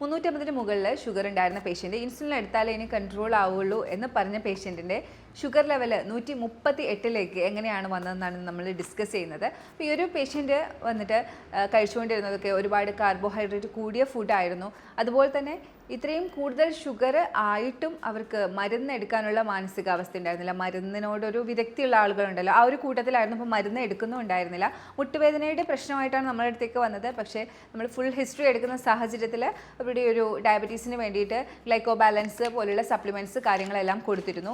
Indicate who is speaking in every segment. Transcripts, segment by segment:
Speaker 1: മുന്നൂറ്റമ്പതിന് മുകളിൽ ഷുഗർ ഉണ്ടായിരുന്ന patient insulin എടുത്താലേ ഇനി കൺട്രോൾ ആവുള്ളൂ എന്ന് പറഞ്ഞ പേഷ്യന്റിന്റെ ഷുഗർ ലെവൽ നൂറ്റി മുപ്പത്തി എട്ടിലേക്ക് എങ്ങനെയാണ് വന്നതെന്നാണ് നമ്മൾ ഡിസ്കസ് ചെയ്യുന്നത്. അപ്പോൾ ഈ ഒരു പേഷ്യന്റ് വന്നിട്ട് കഴിച്ചുകൊണ്ടിരുന്നതൊക്കെ ഒരുപാട് കാർബോഹൈഡ്രേറ്റ് കൂടിയ ഫുഡായിരുന്നു അതുപോലെ തന്നെ ഇത്രയും കൂടുതൽ ഷുഗർ ആയിട്ടും അവർക്ക് മരുന്ന് എടുക്കാനുള്ള മാനസികാവസ്ഥ ഉണ്ടായിരുന്നില്ല. മരുന്നിനോടൊരു വിരക്തിയുള്ള ആളുകളുണ്ടല്ലോ. ആ ഒരു കൂട്ടത്തിലായിരുന്നു അപ്പോൾ മരുന്ന് എടുക്കുന്നുണ്ടായിരുന്നില്ല മുട്ടുവേദനയുടെ പ്രശ്നമായിട്ടാണ് നമ്മുടെ അടുത്തേക്ക് വന്നത്. പക്ഷേ നമ്മൾ ഫുൾ ഹിസ്റ്ററി എടുക്കുന്ന സാഹചര്യത്തിൽ അവരുടെ ഒരു ഡയബറ്റീസിന് വേണ്ടിയിട്ട് ഗ്ലൈക്കോ ബാലൻസ് പോലുള്ള സപ്ലിമെന്റ്സ് കാര്യങ്ങളെല്ലാം കൊടുത്തിരുന്നു.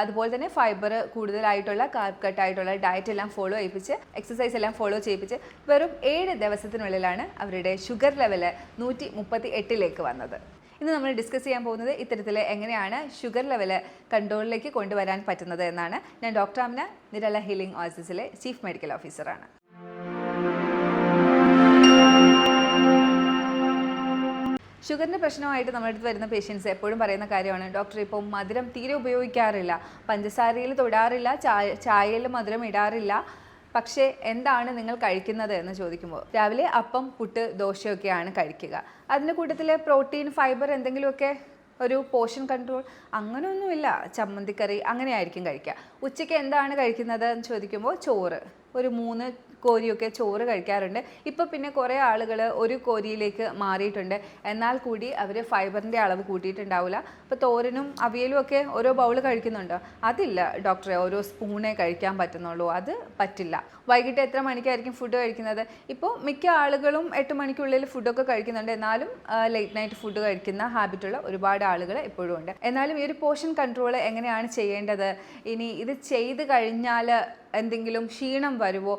Speaker 1: അതുപോലെ തന്നെ ഫൈബർ കൂടുതലായിട്ടുള്ള കാർബ് കട്ടായിട്ടുള്ള ഡയറ്റ് എല്ലാം ഫോളോ ചെയ്യിപ്പിച്ച് എക്സസൈസ് എല്ലാം ഫോളോ ചെയ്യിപ്പിച്ച് വെറും ഏഴ് ദിവസത്തിനുള്ളിലാണ് അവരുടെ ഷുഗർ ലെവൽ നൂറ്റി മുപ്പത്തി എട്ടിലേക്ക് വന്നത്. ഇന്ന് നമ്മൾ ഡിസ്കസ് ചെയ്യാൻ പോകുന്നത് ഇത്തരത്തിൽ എങ്ങനെയാണ് ഷുഗർ ലെവൽ കൺട്രോളിലേക്ക് കൊണ്ടുവരാൻ പറ്റുന്നത് എന്നാണ്. ഞാൻ ഡോക്ടർ അമ്ന നിരല ഹീലിംഗ് ഓഫീസിലെ ചീഫ് മെഡിക്കൽ ഓഫീസറാണ് ഷുഗറിന്റെ പ്രശ്നമായിട്ട് നമ്മുടെ അടുത്ത് വരുന്ന പേഷ്യൻസ് എപ്പോഴും പറയുന്ന കാര്യമാണ് ഡോക്ടർ ഇപ്പോൾ മധുരം തീരെ ഉപയോഗിക്കാറില്ല. പഞ്ചസാരയിൽ തൊടാറില്ല ചായ ചായയിൽ മധുരം ഇടാറില്ല. പക്ഷേ എന്താണ് നിങ്ങൾ കഴിക്കുന്നത്? എന്ന് ചോദിക്കുമ്പോൾ രാവിലെ അപ്പം പുട്ട് ദോശയൊക്കെയാണ് കഴിക്കുക. അതിന്റെ കൂട്ടത്തിൽ പ്രോട്ടീൻ ഫൈബർ എന്തെങ്കിലുമൊക്കെ ഒരു പോഷൻ കൺട്രോൾ അങ്ങനെയൊന്നുമില്ല ചമ്മന്തിക്കറി അങ്ങനെയായിരിക്കും കഴിക്കുക. ഉച്ചയ്ക്ക് എന്താണ് കഴിക്കുന്നത് എന്ന് ചോദിക്കുമ്പോൾ ചോറ്. ഒരു മൂന്ന് കോരിയൊക്കെ ചോറ് കഴിക്കാറുണ്ട്. ഇപ്പോൾ പിന്നെ കുറേ ആളുകൾ ഒരു കോരിയിലേക്ക് മാറിയിട്ടുണ്ട്. എന്നാൽ കൂടി അവർ ഫൈബറിന്റെ അളവ് കൂട്ടിയിട്ടുണ്ടാവില്ല അപ്പോൾ തോരനും അവിയലും ഒക്കെ ഓരോ ബൗൾ കഴിക്കുന്നുണ്ടോ? അതില്ല ഡോക്ടറെ. ഓരോ സ്പൂണേ കഴിക്കാൻ പറ്റുന്നുള്ളൂ. അത് പറ്റില്ല. വൈകിട്ട് എത്ര മണിക്കായിരിക്കും ഫുഡ് കഴിക്കുന്നത്? ഇപ്പോൾ മിക്ക ആളുകളും എട്ട് മണിക്കുള്ളിൽ ഫുഡൊക്കെ കഴിക്കുന്നുണ്ട്. എന്നാലും ലേറ്റ് നൈറ്റ് ഫുഡ് കഴിക്കുന്ന ഹാബിറ്റുള്ള ഒരുപാട് ആളുകൾ ഇപ്പോഴും ഉണ്ട്. എന്നാലും ഈ ഒരു പോർഷൻ കൺട്രോൾ എങ്ങനെയാണ് ചെയ്യേണ്ടത്? ഇനി ഇത് ചെയ്ത് കഴിഞ്ഞാൽ എന്തെങ്കിലും ക്ഷീണം വരുമോ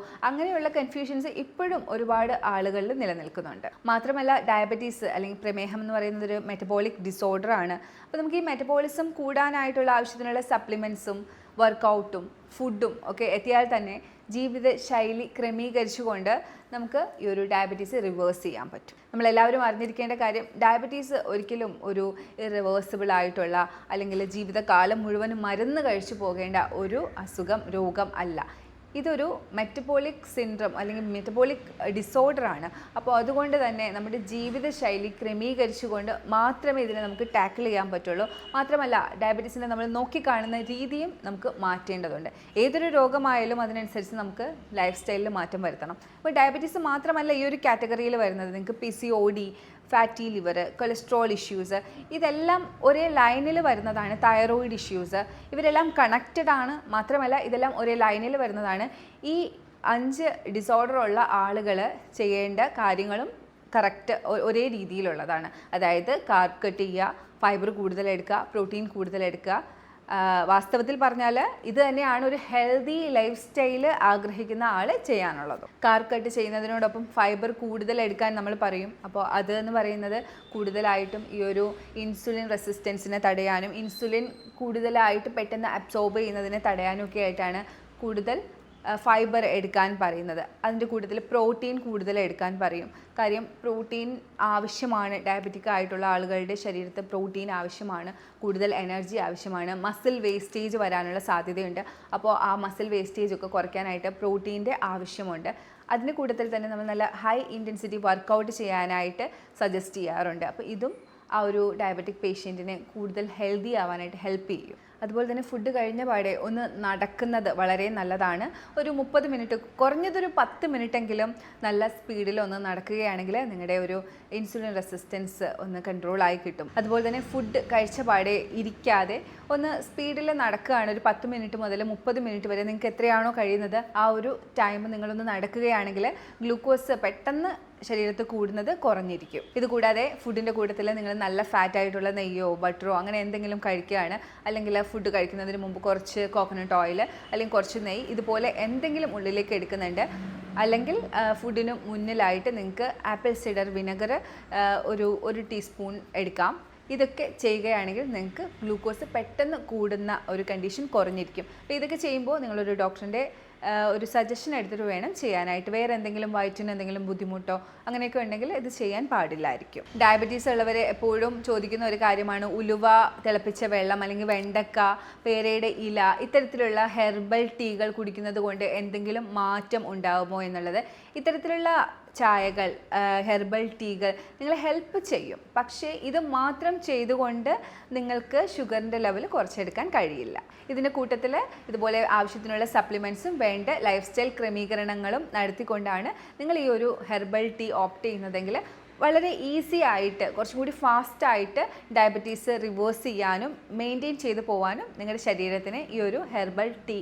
Speaker 1: അങ്ങനെയുള്ള കൺഫ്യൂഷൻസ് ഇപ്പോഴും ഒരുപാട് ആളുകളിൽ നിലനിൽക്കുന്നുണ്ട്. മാത്രമല്ല ഡയബറ്റീസ് അല്ലെങ്കിൽ പ്രമേഹം എന്ന് പറയുന്നത് ഒരു മെറ്റബോളിക് ഡിസോർഡർ ആണ്. അപ്പോൾ നമുക്ക് ഈ മെറ്റബോളിസം കൂടാനായിട്ടുള്ള ആവശ്യത്തിനുള്ള സപ്ലിമെൻസും വർക്കൗട്ടും ഫുഡും ഒക്കെ എത്തിയാൽ തന്നെ ജീവിത ശൈലി ക്രമീകരിച്ചുകൊണ്ട് നമുക്ക് ഈ ഒരു ഡയബറ്റീസ് റിവേഴ്സ് ചെയ്യാൻ പറ്റും. നമ്മളെല്ലാവരും അറിഞ്ഞിരിക്കേണ്ട കാര്യം ഡയബറ്റീസ് ഒരിക്കലും ഒരു റിവേഴ്സിബിൾ ആയിട്ടുള്ള അല്ലെങ്കിൽ ജീവിതകാലം മുഴുവനും മരുന്ന് കഴിച്ചു പോകേണ്ട ഒരു അസുഖം രോഗം അല്ല. ഇതൊരു മെറ്റബോളിക് സിൻഡ്രം അല്ലെങ്കിൽ മെറ്റബോളിക് ഡിസോർഡർ ആണ്. അപ്പോൾ അതുകൊണ്ട് തന്നെ നമ്മുടെ ജീവിതശൈലി ക്രമീകരിച്ചുകൊണ്ട് മാത്രമേ ഇതിനെ നമുക്ക് ടാക്കിൾ ചെയ്യാൻ പറ്റുള്ളൂ. മാത്രമല്ല ഡയബറ്റീസിനെ നമ്മൾ നോക്കിക്കാണുന്ന രീതിയും നമുക്ക് മാറ്റേണ്ടതുണ്ട്. ഏതൊരു രോഗമായാലും അതിനനുസരിച്ച് നമുക്ക് ലൈഫ് സ്റ്റൈലിൽ മാറ്റം വരുത്തണം. അപ്പോൾ ഡയബറ്റീസ് മാത്രമല്ല ഈ ഒരു കാറ്റഗറിയിൽ വരുന്നത്. നിങ്ങൾക്ക് P C O D fatty liver cholesterol issues ഇതെല്ലാം ഒരേ ലൈനിൽ വരുന്നതാണ് തൈറോയിഡ് ഇഷ്യൂസ് ഇവരെല്ലാം കണക്റ്റഡ് ആണ്. മാത്രമല്ല ഇതെല്ലാം ഒരേ ലൈനിൽ വരുന്നതാണ്. ഈ അഞ്ച് ഡിസോർഡർ ഉള്ള ആളുകൾ ചെയ്യേണ്ട കാര്യങ്ങളും കറക്റ്റ് ഒരേ രീതിയിലുള്ളതാണ്. അതായത് കാർബ് കട്ട് ചെയ്യുക ഫൈബർ കൂടുതലെടുക്കുക പ്രോട്ടീൻ ആ, വാസ്തവത്തിൽ പറഞ്ഞാൽ ഇത് തന്നെയാണ് ഒരു ഹെൽത്തി ലൈഫ് സ്റ്റൈൽ ആഗ്രഹിക്കുന്ന ആൾ ചെയ്യാനുള്ളത്. കാർ കട്ട് ചെയ്യുന്നതിനോടൊപ്പം ഫൈബർ കൂടുതൽ എടുക്കാൻ നമ്മൾ പറയും. അപ്പോൾ അത് എന്ന് പറയുന്നത് കൂടുതലായിട്ടും ഈ ഒരു ഇൻസുലിൻ റെസിസ്റ്റൻസിനെ തടയാനും ഇൻസുലിൻ കൂടുതലായിട്ട് പെട്ടെന്ന് അബ്സോർബ് ചെയ്യുന്നതിനെ തടയാനും ഒക്കെ ആയിട്ടാണ് കൂടുതൽ ഫൈബർ എടുക്കാൻ പറയുന്നത്. അതിന്റെ കൂട്ടത്തിൽ പ്രോട്ടീൻ കൂടുതൽ എടുക്കാൻ പറയും. കാര്യം പ്രോട്ടീൻ ആവശ്യമാണ്. ഡയബറ്റിക് ആയിട്ടുള്ള ആളുകളുടെ ശരീരത്തിൽ പ്രോട്ടീൻ ആവശ്യമാണ്. കൂടുതൽ എനർജി ആവശ്യമാണ്. മസിൽ വേസ്റ്റേജ് വരാനുള്ള സാധ്യതയുണ്ട്. അപ്പോൾ ആ മസിൽ വേസ്റ്റേജ് ഒക്കെ കുറയ്ക്കാനായിട്ട് പ്രോട്ടീന്റെ ആവശ്യമുണ്ട്. അതിന്റെ കൂട്ടത്തിൽ തന്നെ നമ്മൾ നല്ല ഹൈ ഇന്റൻസിറ്റി വർക്കൗട്ട് ചെയ്യാനായിട്ട് സജസ്റ്റ് ചെയ്യാറുണ്ട്. അപ്പോൾ ഇതും ആ ഒരു ഡയബറ്റിക് പേഷ്യന്റിനെ കൂടുതൽ ഹെൽത്തി ആവാനായിട്ട് ഹെൽപ്പ് ചെയ്യും. അതുപോലെ തന്നെ ഫുഡ് കഴിഞ്ഞ പാടെ ഒന്ന് നടക്കുന്നത് വളരെ നല്ലതാണ്. ഒരു മുപ്പത് മിനിറ്റ് കുറഞ്ഞതൊരു പത്ത് മിനിറ്റെങ്കിലും നല്ല സ്പീഡിൽ ഒന്ന് നടക്കുകയാണെങ്കിൽ നിങ്ങളുടെ ഒരു ഇൻസുലിൻ റെസിസ്റ്റൻസ് ഒന്ന് കൺട്രോൾ ആയി കിട്ടും. അതുപോലെ തന്നെ ഫുഡ് കഴിച്ച പാടെ ഇരിക്കാതെ ഒന്ന് സ്പീഡിൽ നടക്കുകയാണ്. ഒരു പത്ത് മിനിറ്റ് മുതൽ മുപ്പത് മിനിറ്റ് വരെ നിങ്ങൾക്ക് എത്രയാണോ കഴിയുന്നത് ആ ഒരു ടൈം നിങ്ങളൊന്ന് നടക്കുകയാണെങ്കിൽ ഗ്ലൂക്കോസ് പെട്ടെന്ന് ശരീരത്തിൽ കൂടുന്നത് കുറഞ്ഞിരിക്കും. ഇതുകൂടാതെ ഫുഡിന്റെ കൂട്ടത്തിൽ നിങ്ങൾ നല്ല ഫാറ്റായിട്ടുള്ള നെയ്യോ ബട്ടറോ അങ്ങനെ എന്തെങ്കിലും കഴിക്കുകയാണ്. അല്ലെങ്കിൽ ഫുഡ് കഴിക്കുന്നതിന് മുമ്പ് കുറച്ച് കോക്കനട്ട് ഓയിൽ അല്ലെങ്കിൽ കുറച്ച് നെയ്യ് ഇതുപോലെ എന്തെങ്കിലും ഉള്ളിലേക്ക് എടുക്കുന്നുണ്ട്. അല്ലെങ്കിൽ ഫുഡിന് മുന്നിലായിട്ട് നിങ്ങൾക്ക് ആപ്പിൾ സിഡർ വിനെഗർ ഒരു ഒരു ടീസ്പൂൺ എടുക്കാം. ഇതൊക്കെ ചെയ്യുകയാണെങ്കിൽ നിങ്ങൾക്ക് ഗ്ലൂക്കോസ് പെട്ടെന്ന് കൂടുന്ന ഒരു കണ്ടീഷൻ കുറഞ്ഞിരിക്കും. അപ്പോൾ ഇതൊക്കെ ചെയ്യുമ്പോൾ നിങ്ങളൊരു ഡോക്ടറിന്റെ ഒരു സജഷൻ എടുത്തിട്ട് വേണം ചെയ്യാനായിട്ട്. വേറെ എന്തെങ്കിലും വയറ്റിന് എന്തെങ്കിലും ബുദ്ധിമുട്ടോ അങ്ങനെയൊക്കെ ഉണ്ടെങ്കിൽ ഇത് ചെയ്യാൻ പാടില്ലായിരിക്കും. ഡയബറ്റീസ് ഉള്ളവർ എപ്പോഴും ചോദിക്കുന്ന ഒരു കാര്യമാണ് ഉലുവ തിളപ്പിച്ച വെള്ളം അല്ലെങ്കിൽ വെണ്ടക്ക പേരയുടെ ഇല ഇത്തരത്തിലുള്ള ഹെർബൽ ടീകൾ കുടിക്കുന്നത് കൊണ്ട് എന്തെങ്കിലും മാറ്റം ഉണ്ടാകുമോ എന്നുള്ളത് ഇത്തരത്തിലുള്ള ചായകൾ ഹെർബൽ ടീകൾ നിങ്ങളെ ഹെൽപ്പ് ചെയ്യും. പക്ഷേ ഇത് മാത്രം ചെയ്തുകൊണ്ട് നിങ്ങൾക്ക് ഷുഗറിന്റെ ലെവൽ കുറച്ചെടുക്കാൻ കഴിയില്ല. ഇതിന്റെ കൂട്ടത്തിൽ ഇതുപോലെ ആവശ്യത്തിനുള്ള സപ്ലിമെന്റ്സും വേണ്ട ലൈഫ് സ്റ്റൈൽ ക്രമീകരണങ്ങളും നടത്തിക്കൊണ്ടാണ് നിങ്ങൾ ഈ ഒരു ഹെർബൽ ടീ ഓപ്റ്റ് ചെയ്യുന്നതെങ്കിൽ വളരെ ഈസി ആയിട്ട് കുറച്ചും കൂടി ഫാസ്റ്റായിട്ട് ഡയബറ്റീസ് റിവേഴ്സ് ചെയ്യാനും മെയിന്റെയിൻ ചെയ്തു പോകാനും നിങ്ങളുടെ ശരീരത്തിന് ഈ ഒരു ഹെർബൽ ടീ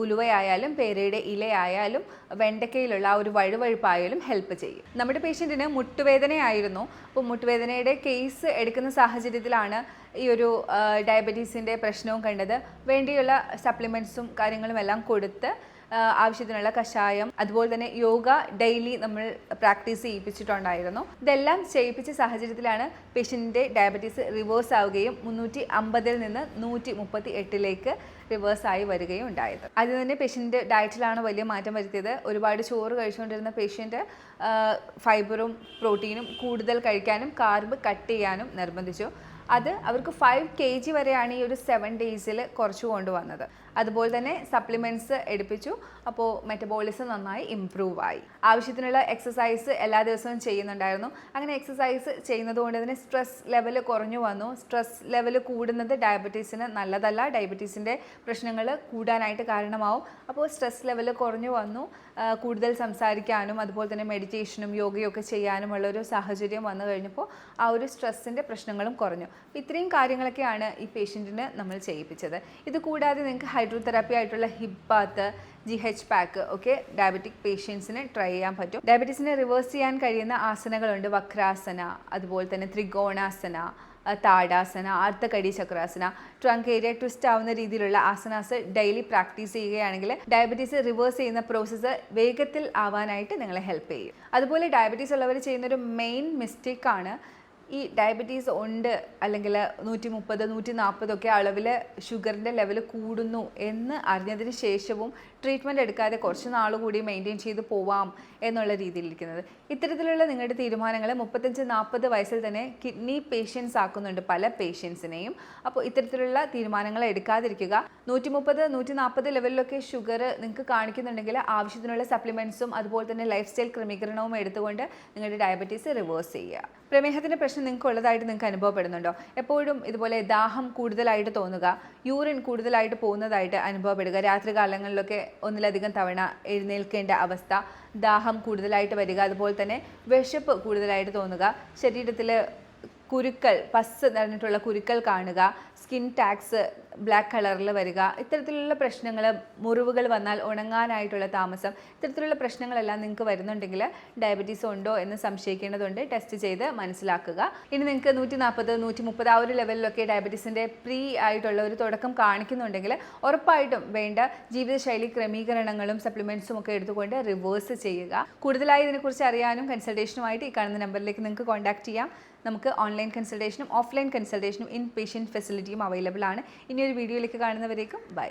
Speaker 1: ഉലുവയായാലും പേരയുടെ ഇലയായാലും വെണ്ടക്കയിലുള്ള ആ ഒരു വഴുവഴുപ്പായാലും ഹെൽപ്പ് ചെയ്യും. നമ്മുടെ പേഷ്യന്റിന് മുട്ടുവേദനയായിരുന്നു. അപ്പോൾ മുട്ടുവേദനയുടെ കേസ് എടുക്കുന്ന സാഹചര്യത്തിലാണ് ഈ ഒരു ഡയബറ്റീസിന്റെ പ്രശ്നവും കണ്ടത്. വേണ്ടിയുള്ള സപ്ലിമെന്റ്സും കാര്യങ്ങളും എല്ലാം കൊടുത്ത് ആവശ്യത്തിനുള്ള കഷായം അതുപോലെ തന്നെ യോഗ ഡെയിലി നമ്മൾ പ്രാക്ടീസ് ചെയ്യിപ്പിച്ചിട്ടുണ്ടായിരുന്നു. ഇതെല്ലാം ചെയ്യിപ്പിച്ച സാഹചര്യത്തിലാണ് പേഷ്യന്റിന്റെ ഡയബറ്റീസ് റിവേഴ്സ് ആവുകയും മുന്നൂറ്റി അമ്പതിൽ നിന്ന് നൂറ്റി മുപ്പത്തി എട്ടിലേക്ക് റിവേഴ്സ് ആയി വരികയും ഉണ്ടായത്. അതിൽ തന്നെ പേഷ്യന്റ് ഡയറ്റിലാണ് വലിയ മാറ്റം വരുത്തിയത്. ഒരുപാട് ചോറ് കഴിച്ചുകൊണ്ടിരുന്ന പേഷ്യന്റ് ഫൈബറും പ്രോട്ടീനും കൂടുതൽ കഴിക്കാനും കാർബ് കട്ട് ചെയ്യാനും നിർബന്ധിച്ചു. അത് അവർക്ക് ഫൈവ് കെ ജി വരെയാണ് ഈ ഒരു സെവൻ ഡേയ്സിൽ കുറച്ചു കൊണ്ടുവന്നത്. അതുപോലെ തന്നെ സപ്ലിമെന്റ്സ് എടുപ്പിച്ചു. അപ്പോൾ മെറ്റബോളിസം നന്നായി ഇമ്പ്രൂവ് ആയി. ആവശ്യത്തിനുള്ള എക്സസൈസ് എല്ലാ ദിവസവും ചെയ്യുന്നുണ്ടായിരുന്നു. അങ്ങനെ എക്സസൈസ് ചെയ്യുന്നത് കൊണ്ട് തന്നെ സ്ട്രെസ് ലെവൽ കുറഞ്ഞു വന്നു. സ്ട്രെസ് ലെവൽ കൂടുന്നത് ഡയബറ്റീസിന് നല്ലതല്ല. ഡയബറ്റീസിന്റെ പ്രശ്നങ്ങൾ കൂടാനായിട്ട് കാരണമാവും. അപ്പോൾ സ്ട്രെസ് ലെവൽ കുറഞ്ഞു വന്നു. കൂടുതൽ സംസാരിക്കാനും അതുപോലെ തന്നെ മെഡിറ്റേഷനും യോഗയൊക്കെ ചെയ്യാനുമുള്ള ഒരു സാഹചര്യം വന്നു കഴിഞ്ഞപ്പോൾ ആ ഒരു സ്ട്രെസ്സിന്റെ പ്രശ്നങ്ങളും കുറഞ്ഞു. ഇത്രയും കാര്യങ്ങളൊക്കെയാണ് ഈ പേഷ്യന്റിന് നമ്മൾ ചെയ്യിപ്പിച്ചത്. ഇത് കൂടാതെ നിങ്ങൾക്ക് ഹൈഡ്രോതെറാപ്പി ആയിട്ടുള്ള hip bath G H pack ഒക്കെ ഡയബറ്റിക് പേഷ്യൻസിന് ട്രൈ ചെയ്യാൻ പറ്റും. ഡയബറ്റീസിനെ റിവേഴ്സ് ചെയ്യാൻ കഴിയുന്ന ആസനകളുണ്ട് വക്രാസന അതുപോലെ തന്നെ Trikonasana Tadasana Ardhakati Chakrasana. Trunk area twist ആവുന്ന രീതിയിലുള്ള ആസനാസ് ഡെയിലി പ്രാക്ടീസ് ചെയ്യുകയാണെങ്കിൽ ഡയബറ്റീസ് റിവേഴ്സ് ചെയ്യുന്ന പ്രോസസ്സ് വേഗത്തിൽ ആവാനായിട്ട് നിങ്ങളെ ഹെൽപ്പ് ചെയ്യും. അതുപോലെ ഡയബറ്റീസ് ഉള്ളവർ ചെയ്യുന്നൊരു മെയിൻ മിസ്റ്റേക്കാണ് ഈ ഡയബറ്റീസ് ഉണ്ട് അല്ലെങ്കിൽ നൂറ്റി മുപ്പത് നൂറ്റി നാൽപ്പതൊക്കെ അളവിൽ ഷുഗറിന്റെ ലെവൽ കൂടുന്നു എന്ന് അറിഞ്ഞതിന് ശേഷവും ട്രീറ്റ്മെന്റ് എടുക്കാതെ കുറച്ച് നാൾ കൂടി മെയിന്റെയിൻ ചെയ്ത് പോവാം എന്നുള്ള രീതിയിലിരിക്കുന്നത് ഇത്തരത്തിലുള്ള നിങ്ങളുടെ തീരുമാനങ്ങൾ മുപ്പത്തഞ്ച് നാൽപ്പത് വയസ്സിൽ തന്നെ കിഡ്നി പേഷ്യൻസ് ആക്കുന്നുണ്ട് പല പേഷ്യൻസിനെയും. അപ്പോൾ ഇത്തരത്തിലുള്ള തീരുമാനങ്ങൾ എടുക്കാതിരിക്കുക. നൂറ്റി മുപ്പത് നൂറ്റി നാൽപ്പത് ലെവലിലൊക്കെ ഷുഗർ നിങ്ങൾക്ക് കാണിക്കുന്നുണ്ടെങ്കിൽ ആവശ്യത്തിനുള്ള സപ്ലിമെന്റ്സും അതുപോലെ തന്നെ ലൈഫ് സ്റ്റൈൽ ക്രമീകരണവും എടുത്തുകൊണ്ട് നിങ്ങളുടെ ഡയബറ്റീസ് റിവേഴ്സ് ചെയ്യുക. പ്രമേഹത്തിന്റെ പ്രശ്നം നിങ്ങൾക്ക് ഉള്ളതായിട്ട് നിങ്ങൾക്ക് അനുഭവപ്പെടുന്നുണ്ടോ? എപ്പോഴും ഇതുപോലെ ദാഹം കൂടുതലായിട്ട് തോന്നുക യൂറിൻ കൂടുതലായിട്ട് പോകുന്നതായിട്ട് അനുഭവപ്പെടുക രാത്രി കാലങ്ങളിലൊക്കെ ഒന്നിലധികം തവണ എഴുന്നേൽക്കേണ്ട അവസ്ഥ ദാഹം കൂടുതലായിട്ട് വരിക അതുപോലെ തന്നെ വിശപ്പ് കൂടുതലായിട്ട് തോന്നുക ശരീരത്തിൽ കുരുക്കൾ പസ് നിറഞ്ഞിട്ടുള്ള കുരുക്കൾ കാണുക സ്കിൻ ടാക്സ് ബ്ലാക്ക് കളറിൽ വരിക ഇത്തരത്തിലുള്ള പ്രശ്നങ്ങൾ മുറിവുകൾ വന്നാൽ ഉണങ്ങാനായിട്ടുള്ള താമസം ഇത്തരത്തിലുള്ള പ്രശ്നങ്ങളെല്ലാം നിങ്ങൾക്ക് വരുന്നുണ്ടെങ്കിൽ ഡയബറ്റീസ് ഉണ്ടോ എന്ന് സംശയിക്കേണ്ടതുണ്ട്. ടെസ്റ്റ് ചെയ്ത് മനസ്സിലാക്കുക. ഇനി നിങ്ങൾക്ക് നൂറ്റി നാൽപ്പത് നൂറ്റി മുപ്പത് ആ ഒരു ലെവലിലൊക്കെ ഡയബറ്റീസിന്റെ പ്രീ ആയിട്ടുള്ള ഒരു തുടക്കം കാണിക്കുന്നുണ്ടെങ്കിൽ ഉറപ്പായിട്ടും വേണ്ട ജീവിതശൈലി ക്രമീകരണങ്ങളും സപ്ലിമെന്റ്സും ഒക്കെ എടുത്തുകൊണ്ട് റിവേഴ്സ് ചെയ്യുക. കൂടുതലായി ഇതിനെക്കുറിച്ച് അറിയാനും കൺസൾട്ടേഷനുമായിട്ട് ഈ കാണുന്ന നമ്പറിലേക്ക് നിങ്ങൾക്ക് കോൺടാക്ട് ചെയ്യാം. നമുക്ക് ഓൺലൈൻ കൺസൾട്ടേഷനും ഓഫ്ലൈൻ കൺസൾട്ടേഷനും ഇൻ പേഷ്യന്റ് ഫെസിലിറ്റിയും അവൈലബിൾ ആണ്. ഇനി ഒരു വീഡിയോയിലേക്ക് കാണുന്നവരേക്കും ബൈ